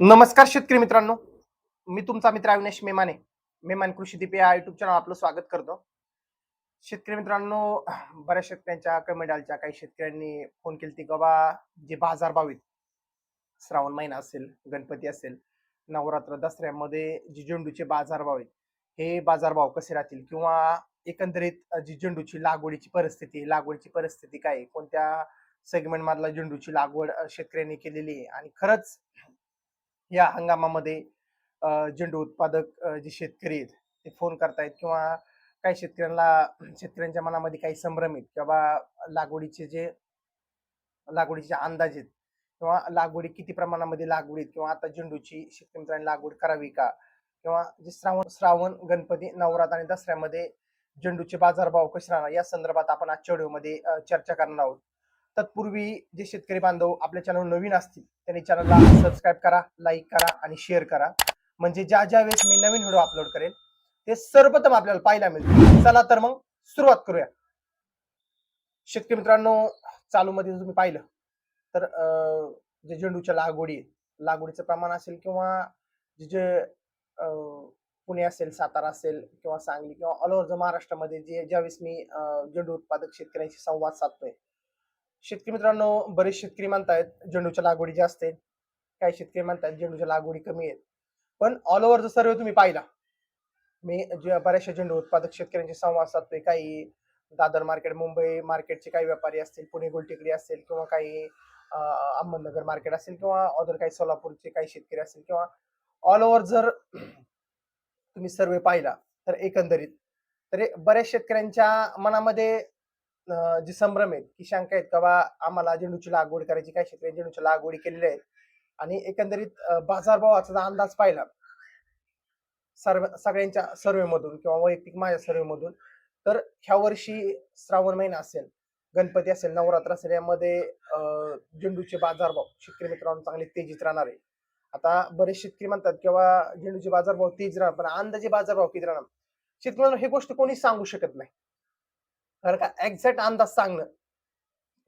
नमस्कार शेतकरी मित्रांनो. मी तुमचा मित्र अविनाश मेमाने. मेमान कृषी दीप या युट्यूब चॅनल आपलं स्वागत करतो. शेतकरी मित्रांनो बऱ्याच शेतकऱ्यांच्या कमेंट आलच्या. काही शेतकऱ्यांनी फोन केली की बाबा जे बाजार भाव आहेत श्रावण महिना असेल गणपती असेल नवरात्र दसऱ्यामध्ये जे झेंडूचे बाजारभाव आहेत हे बाजारभाव कसे राहतील? किंवा एकंदरीत जी झेंडूची लागवडीची परिस्थिती लागवडीची परिस्थिती काय कोणत्या सेगमेंट मधला झेंडूची लागवड शेतकऱ्यांनी केलेली आहे? आणि खरंच या हंगामामध्ये झेंडू उत्पादक जे शेतकरी आहेत ते फोन करतायत किंवा काही शेतकऱ्यांना शेतकऱ्यांच्या मनामध्ये काही संभ्रम आहेत किंवा लागवडीचे जे लागवडीचे अंदाज आहेत किंवा लागवडी किती प्रमाणामध्ये लागवडीत किंवा आता झेंडूची शेतकरी मित्रांनी लागवड करावी का? किंवा जे श्रावण श्रावण गणपती नवरात्र आणि दसऱ्यामध्ये झेंडूचे बाजारभाव कसे राहणार? या संदर्भात आपण आजच्या व्हिडिओमध्ये चर्चा करणार आहोत. तत्पूर्वी जे शेतकरी बांधव आपल्या चॅनल नवीन असतील त्यांनी चॅनलला सबस्क्राईब करा लाईक करा आणि शेअर करा. म्हणजे ज्या ज्या वेळेस मी नवीन व्हिडिओ अपलोड करेल ते सर्वप्रथम आपल्याला पाहायला मिळतील. चला तर मग सुरुवात करूया. शेतकरी मित्रांनो चालू मध्ये तुम्ही पाहिलं तर जे झेंडूच्या लागवडी लागवडीचं प्रमाण असेल किंवा जे जे पुणे असेल सातारा असेल किंवा सांगली किंवा ऑल ओव्हर महाराष्ट्रामध्ये जे ज्यावेळेस मी झेंडू उत्पादक शेतकऱ्यांशी संवाद साधतोय शेतकरी मित्रांनो बरेच शेतकरी म्हणतायत झेंडूच्या लागवडी जास्त आहेत. काही शेतकरी म्हणतात झेंडूच्या लागवडी कमी आहेत. पण ऑल ओव्हर सर्व तुम्ही पाहिला. मी बऱ्याचशा झेंडू उत्पादक शेतकऱ्यांशी संवाद साधतोय. काही दादर मार्केट मुंबई मार्केटचे काही व्यापारी असतील पुणे गुलटेकडी असेल किंवा काही अहमदनगर मार्केट असेल किंवा अदर काही सोलापूरचे काही शेतकरी असतील किंवा ऑल ओव्हर जर तुम्ही सर्वे पाहिला तर एकंदरीत तर बऱ्याच शेतकऱ्यांच्या मनामध्ये जे संभ्रम आहेत की शंका आहेत का बा आम्हाला झेंडूची लागवड करायची काही शेतकरी झेंडूच्या लागवडी केलेल्या आहेत आणि एकंदरीत बाजारभावाचा अंदाज पाहिला सर्व सगळ्यांच्या सर्वे मधून किंवा वैयक्तिक माझ्या सर्वे मधून तर ह्या वर्षी श्रावण महिना असेल गणपती असेल नवरात्र असेल यामध्ये झेंडूचे बाजारभाव शेतकरी मित्रांनो चांगले तेजीत राहणार आहे. आता बरेच शेतकरी म्हणतात किंवा झेंडूचे बाजारभाव तेज राहणार पण अंदाजे बाजारभाव किती राहणार? शेतकऱ्यांना हे गोष्ट कोणी सांगू शकत नाही. कारण का एक्झॅक्ट अंदाज सांगणं.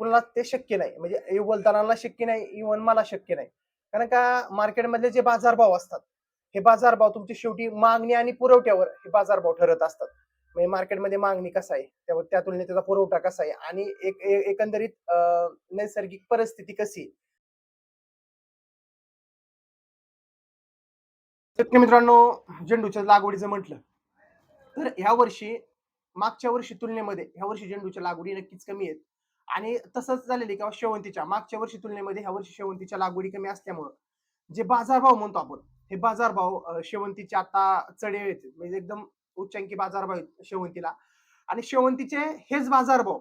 कुणाला ते शक्य नाही. म्हणजे युगलदारांना शक्य नाही इव्हन मला शक्य नाही. कारण का मार्केटमधले जे बाजारभाव असतात हे बाजारभाव तुमची शेवटी मागणी आणि पुरवठ्यावर हे बाजारभाव ठरत असतात. म्हणजे मार्केटमध्ये मागणी कसा आहे? त्यावर त्या तुलनेत त्याचा पुरवठा कसा आहे? आणि एक एकंदरीत नैसर्गिक परिस्थिती कशी आहे? मित्रांनो झेंडूच्या लागवडीचं म्हटलं तर ह्या वर्षी मागच्या वर्षी तुलनेमध्ये ह्या वर्षी झेंडूच्या लागवडी नक्कीच कमी आहेत. आणि तसंच झालेली किंवा शेवंतीच्या. मागच्या वर्षी तुलनेमध्ये ह्या वर्षी शेवंतीच्या लागवडी कमी असल्यामुळं जे बाजारभाव म्हणतो आपण हे बाजारभाव शेवंतीचे आता चढे आहेत. म्हणजे एकदम उच्चांकी बाजारभाव आहेत शेवंतीला. आणि शेवंतीचे हेच बाजारभाव.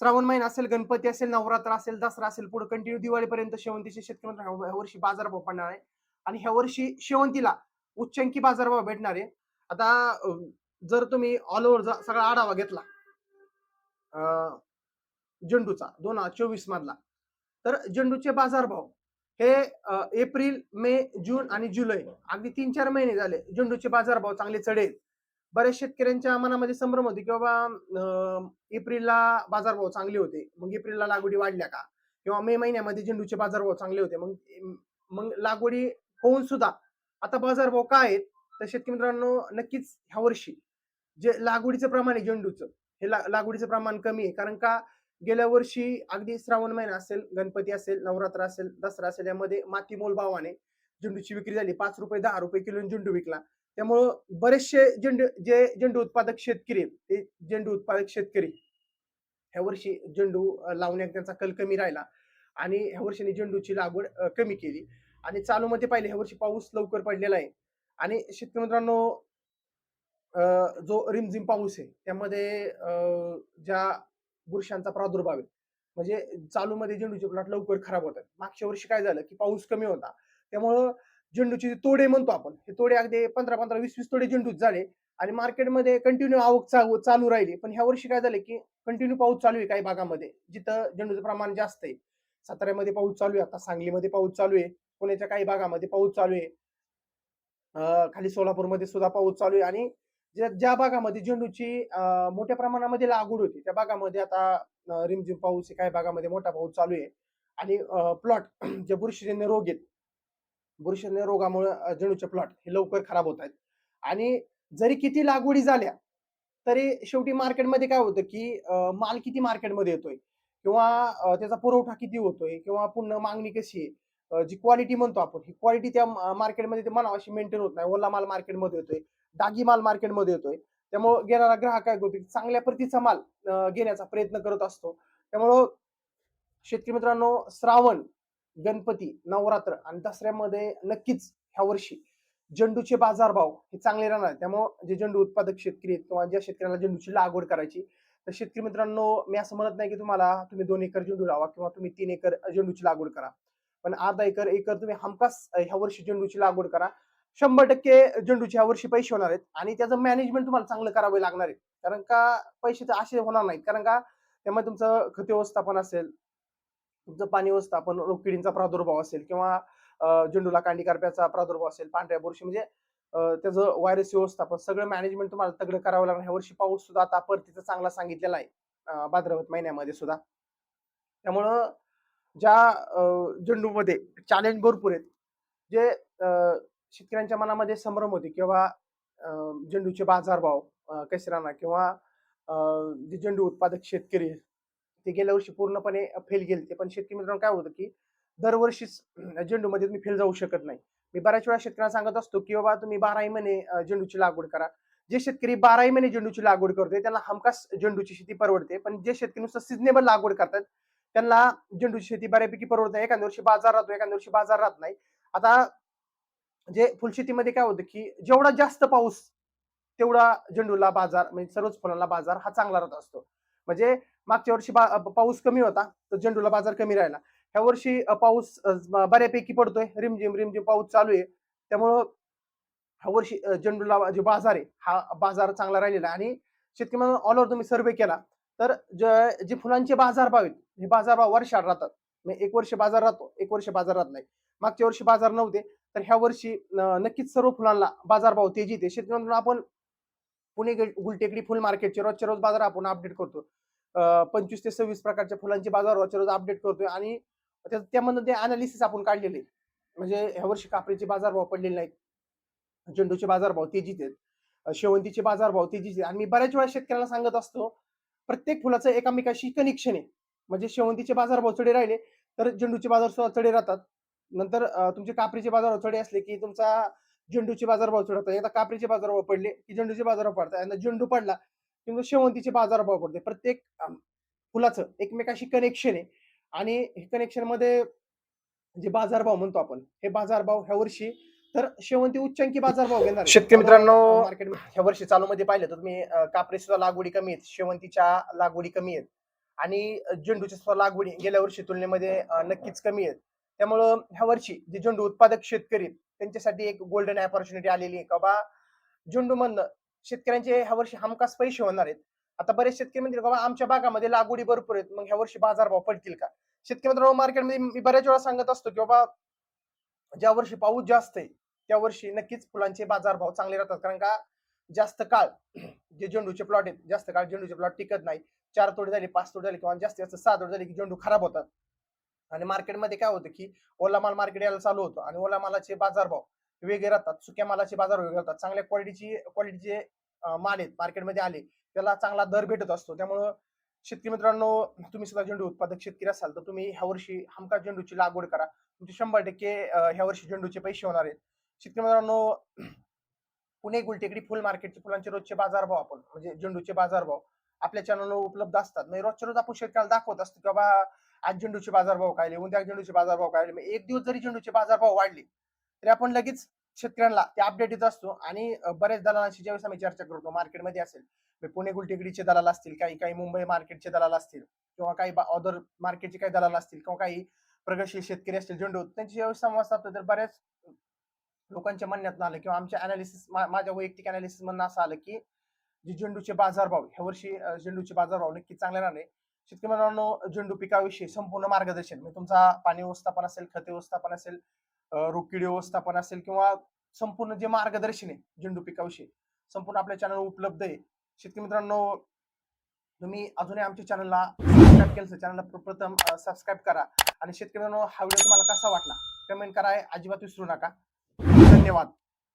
श्रावण महिना असेल गणपती असेल नवरात्र असेल दसरा असेल पुढे कंटिन्यू दिवाळीपर्यंत शेवंतीचे शेतकरी ह्या वर्षी बाजारभाव पडणार आहे. आणि ह्या वर्षी शेवंतीला उच्चांकी बाजारभाव भेटणार आहे. आता जर तुम्ही ऑल ओव्हरचा सगळा आढावा घेतला अं, झेंडूचा दोन हजार चोवीस मधला तर झेंडूचे बाजारभाव हे एप्रिल मे जून आणि जुलै अगदी तीन चार महिने झाले झेंडूचे बाजारभाव चांगले चढेल. बऱ्याच शेतकऱ्यांच्या मनामध्ये संभ्रम होते की बाबा एप्रिलला बाजारभाव चांगले होते मग एप्रिलला लागवडी वाढल्या का? किंवा मे महिन्यामध्ये झेंडूचे बाजारभाव चांगले होते मग मग लागवडी होऊन सुद्धा आता बाजारभाव काय आहेत? तर शेतकरी मित्रांनो नक्कीच ह्या वर्षी जे लागवडीचं प्रमाण आहे झेंडूचं हे ला- लागवडीचं प्रमाण कमी आहे. कारण का? गेल्या वर्षी अगदी श्रावण महिना असेल गणपती असेल नवरात्र असेल दसरा असेल यामध्ये माती मोल भावाने झेंडूची विक्री झाली. पाच रुपये दहा रुपये किलो झेंडू विकला. त्यामुळं बरेचसे झेंडू जे झेंडू उत्पादक शेतकरी आहेत ते झेंडू उत्पादक शेतकरी ह्या वर्षी झेंडू लावण्यात त्यांचा कल कमी राहिला आणि ह्या वर्षीने झेंडूची लागवड कमी केली. आणि चालू मध्ये पाहिले ह्या वर्षी पाऊस लवकर पडलेला आहे. आणि शेतकरी मित्रांनो जो रिमझिम पाऊस आहे त्यामध्ये ज्या बुरशांचा प्रादुर्भाव आहे म्हणजे चालू मध्ये झेंडूचे प्लॉट लवकर खराब होतात. मागच्या वर्षी काय झालं की पाऊस कमी होता. त्यामुळं झेंडूचे जे तोडे म्हणतो आपण हे तोडे अगदी पंधरा पंधरा वीस वीस तोडे झेंडूच झाले आणि मार्केटमध्ये कंटिन्यू आवक चालू राहिली. पण ह्या वर्षी काय झालं की कंटिन्यू पाऊस चालू आहे काही भागामध्ये जिथं झेंडूचं प्रमाण जास्त आहे. साताऱ्यामध्ये पाऊस चालू आहे आता सांगलीमध्ये पाऊस चालू आहे पुण्याच्या काही भागामध्ये पाऊस चालू आहे. खाली सोलापूरमध्ये सुद्धा पाऊस चालू आहे आणि ज्या ज्या भागामध्ये झेंडूची मोठ्या प्रमाणामध्ये लागवड होती त्या भागामध्ये आता रिमझिम पाऊस काही भागामध्ये मोठा पाऊस चालू आहे. आणि प्लॉट जे बुरशीजन्य रोग आहेत बुरशीजन्य रोगामुळे झेंडूचे प्लॉट हे लवकर खराब होत आहेत. आणि जरी किती लागवडी झाल्या तरी शेवटी मार्केटमध्ये काय होतं की माल किती मार्केटमध्ये येतोय? किंवा त्याचा पुरवठा किती होतोय? किंवा पुन्हा मागणी कशी आहे? जी क्वालिटी म्हणतो आपण ही क्वालिटी त्या मार्केटमध्ये ते म्हणावं अशी मेंटेन होत नाही. ओला माल मार्केटमध्ये येतोय. डागी माल मार्केटमध्ये येतोय. त्यामुळं घेणारा ग्राहक काय करतो? की चांगल्या प्रतीचा माल घेण्याचा प्रयत्न करत असतो. त्यामुळं शेतकरी मित्रांनो श्रावण गणपती नवरात्र आणि दसऱ्यामध्ये नक्कीच ह्या वर्षी झेंडूचे बाजारभाव हे चांगले राहणार त्यामुळे त्यामुळं जे झेंडू उत्पादक शेतकरी आहेत किंवा ज्या शेतकऱ्याला झेंडूची लागवड करायची तर शेतकरी मित्रांनो मी असं म्हणत नाही की तुम्हाला तुम्ही दोन एकर झेंडू लावा किंवा तुम्ही तीन एकर झेंडूची लागवड करा. पण अर्धा एकर एकर तुम्ही हमखास ह्या वर्षी झेंडूची लागवड करा. शंभर टक्के झेंडूचे ह्या वर्षी पैसे होणार आहेत. आणि त्याचं मॅनेजमेंट तुम्हाला चांगलं करावे लागणार आहे. कारण का पैसे तर असे होणार नाहीत. कारण का त्यामध्ये तुमचं खत व्यवस्थापन असेल तुमचं पाणी व्यवस्थापन रोगकिडींचा प्रादुर्भाव असेल किंवा झेंडूला कांडी करप्याचा प्रादुर्भाव असेल पांढऱ्या बुरशी म्हणजे त्याचं व्हायरस व्यवस्थापन सगळं मॅनेजमेंट तुम्हाला तगडं करावं लागणार. ह्या वर्षी पाऊस सुद्धा आता परतीचा चांगला सांगितलेला आहे. अ, भाद्रपद महिन्यामध्ये सुद्धा. त्यामुळं ज्या झेंडूमध्ये चॅलेंज भरपूर आहेत. जे शेतकऱ्यांच्या मनामध्ये संभ्रम होते किंवा झेंडूचे बाजारभाव अ, किंवा जे झेंडू उत्पादक शेतकरी ते गेल्या वर्षी पूर्णपणे फेल गेले पण शेतकरी मित्रांनो काय होतं की दरवर्षीच झेंडूमध्ये तुम्ही फेल जाऊ शकत नाही. मी बऱ्याच वेळा शेतकऱ्यांना सांगत असतो की बाबा तुम्ही बाराही महिने झेंडूची लागवड करा. जे शेतकरी बाराही महिने झेंडूची लागवड करतोय त्यांना हमखास झेंडूची शेती परवडते. पण जे शेतकरी नुसतं सिजनेबल लागवड करतात त्यांना झेंडूची शेती बऱ्यापैकी परवडते एखाद्या वर्षी बाजार राहतो एखाद्या वर्षी बाजार राहत नाही. आता जे फुलशेतीमध्ये काय होतं की जेवढा जास्त पाऊस तेवढा झेंडूला बाजार म्हणजे सर्वच फुलांना बाजार हा चांगला राहत असतो. म्हणजे मागच्या वर्षी बा- पाऊस कमी होता तर झेंडूला बाजार कमी राहिला. ह्या वर्षी पाऊस बऱ्यापैकी पडतोय रिमझिम रिमझिम पाऊस चालू आहे. त्यामुळं ह्या वर्षी झेंडूला जे बाजार आहे हा बाजार चांगला राहिलेला आणि शेतकरी म्हणून ऑल ओव्हर तुम्ही सर्वे केला तर जे जे फुलांचे बाजारभाव आहेत हे बाजारभाव वर्षात राहतात. म्हणजे एक वर्ष बाजार राहतो एक वर्ष बाजार राहत नाही. मागच्या वर्षी बाजार नव्हते तर ह्या वर्षी नक्कीच सर्व फुलांना बाजारभाव तेजीत आहे. शेतकरी आपण पुणे गुलटेकडी फुल मार्केटचे रोजच्या रोज बाजार आपण अपडेट करतो. पंचवीस ते सव्वीस प्रकारच्या फुलांचे बाजार रोजच्या रोज अपडेट करतोय आणि त्या- त्यामधून ते अनालिसिस आपण काढलेले आहे. म्हणजे ह्या वर्षी कापडीचे बाजारभाव पडलेले नाहीत. झेंडूचे बाजारभाव तेजीत आहेत. शेवंतीचे बाजारभाव तेजीत आहेत. आणि मी बऱ्याच वेळा शेतकऱ्यांना सांगत असतो प्रत्येक फुलाचं एकामेकाशी कनेक्शन आहे. म्हणजे शेवंतीचे बाजारभाव चढे राहिले तर झेंडूचे बाजार सुद्धा चढे राहतात. नंतर तुमचे कापरीचे बाजारभाव चढे असले की तुमचा झेंडूचे बाजारभाव चढतात एकदा कापरीचे बाजारभाव पडले की झेंडूचे बाजारभाव पडतात आणि झेंडू पडला की मग शेवंतीचे बाजारभाव पडते. प्रत्येक फुलाचं एकमेकाशी कनेक्शन आहे. आणि हे कनेक्शनमध्ये जे बाजारभाव म्हणतो आपण हे बाजारभाव ह्या वर्षी तर शेवंती उच्चांकी बाजारभाव घेणार शेतकरी मित्रांनो मार्केट ह्या वर्षी चालू मध्ये पाहिलं तर तुम्ही कापरी सुद्धा लागवडी कमी आहेत. शेवंतीच्या लागवडी कमी आहेत. आणि झेंडूच्या सुद्धा लागवडी गेल्या वर्षी तुलनेमध्ये नक्कीच कमी आहेत. त्यामुळं ह्या वर्षी जे झेंडू उत्पादक शेतकरी आहेत, त्यांच्यासाठी एक गोल्डन ऑपॉर्च्युनिटी आलेली आहे. का बा झेंडू मधनं शेतकऱ्यांचे ह्या वर्षी हमखास पैसे होणार आहेत. आता बरेच शेतकरी म्हणतील बाबा आमच्या भागामध्ये लागवडी भरपूर आहेत मग ह्या वर्षी बाजारभाव पडतील का? शेतकरी मित्रांनो मार्केटमध्ये मी बऱ्याच वेळा सांगत असतो की बाबा ज्या वर्षी पाऊस जास्त आहे त्या वर्षी नक्कीच फुलांचे बाजारभाव चांगले राहतात. कारण का जास्त काळ जे झेंडूचे प्लॉट आहेत जास्त काळ झेंडूचे प्लॉट टिकत नाही. चार तोडे झाले पाच तोडे झाले किंवा जास्तीत जास्त सहा तोडे झाले की झेंडू खराब होतात. आणि मार्केटमध्ये काय होतं की ओला माल मार्केट यायला चालू होतो आणि ओला मालाचे बाजारभाव वेगळे राहतात सुक्या मालाचे बाजार वेगळे राहतात. चांगल्या क्वालिटीची क्वालिटीचे माल आहेत मार्केटमध्ये आले त्याला चांगला दर भेटत असतो. त्यामुळं शेतकरी मित्रांनो तुम्ही सुद्धा झेंडू उत्पादक शेतकरी असाल तर तुम्ही ह्या वर्षी झेंडूची लागवड करा. तुमचे शंभर टक्के ह्या वर्षी झेंडूचे पैसे होणार आहेत. शेतकरी मित्रांनो पुणे गुलटेकडी फुल मार्केटचे फुलांचे रोजचे बाजारभाव आपण म्हणजे झेंडूचे बाजारभाव आपल्या चॅनलवर उपलब्ध असतात. म्हणजे रोजच्या रोज आपण शेतकऱ्याला दाखवत असतो की बाबा आज झेंडूचे बाजारभाव काय आले, उद्या झेंडूचे बाजारभाव काय आले. मग एक दिवस जरी झेंडूचे बाजारभाव वाढले तरी आपण लगेच शेतकऱ्यांना ते अपडेट येत असतो आणि बऱ्याच दलालांशी ज्यावेळेस आम्ही चर्चा करतो मार्केटमध्ये असेल पुणे गुलटेकडीचे दलाल असतील काही काही मुंबई मार्केटचे दलाल असतील किंवा काही अदर मार्केटचे काही दलाल असतील किंवा काही प्रगतशील शेतकरी असतील झेंडू त्यांची ज्यावेळेस संवाद साधतो तर बऱ्याच लोकांच्या म्हणण्यात आलं किंवा आमच्या अनालिसिस माझ्या वैयक्तिक अनालिसिस म्हणणं असं आलं की जे झेंडूचे बाजारभाव ह्या वर्षी झेंडूचे बाजारभाव नक्की चांगले राहणे शेतकरी मित्रांनो झेंडू पिकाविषयी संपूर्ण मार्गदर्शन. म्हणजे तुमचा पाणी व्यवस्थापन असेल खत व्यवस्थापन असेल अं, रोगकीड व्यवस्थापन असेल किंवा संपूर्ण जे मार्गदर्शन आहे झेंडू पिकाविषयी संपूर्ण आपल्या चॅनल उपलब्ध आहे. शेतकरी मित्रांनो तुम्ही अजूनही आमच्या चॅनलला सबस्क्राईब केलं चॅनलला प्रथम सबस्क्राईब करा. आणि शेतकरी मित्रांनो हा व्हिडिओ तुम्हाला कसा वाटला? कमेंट करा अजिबात विसरू नका. धन्यवाद.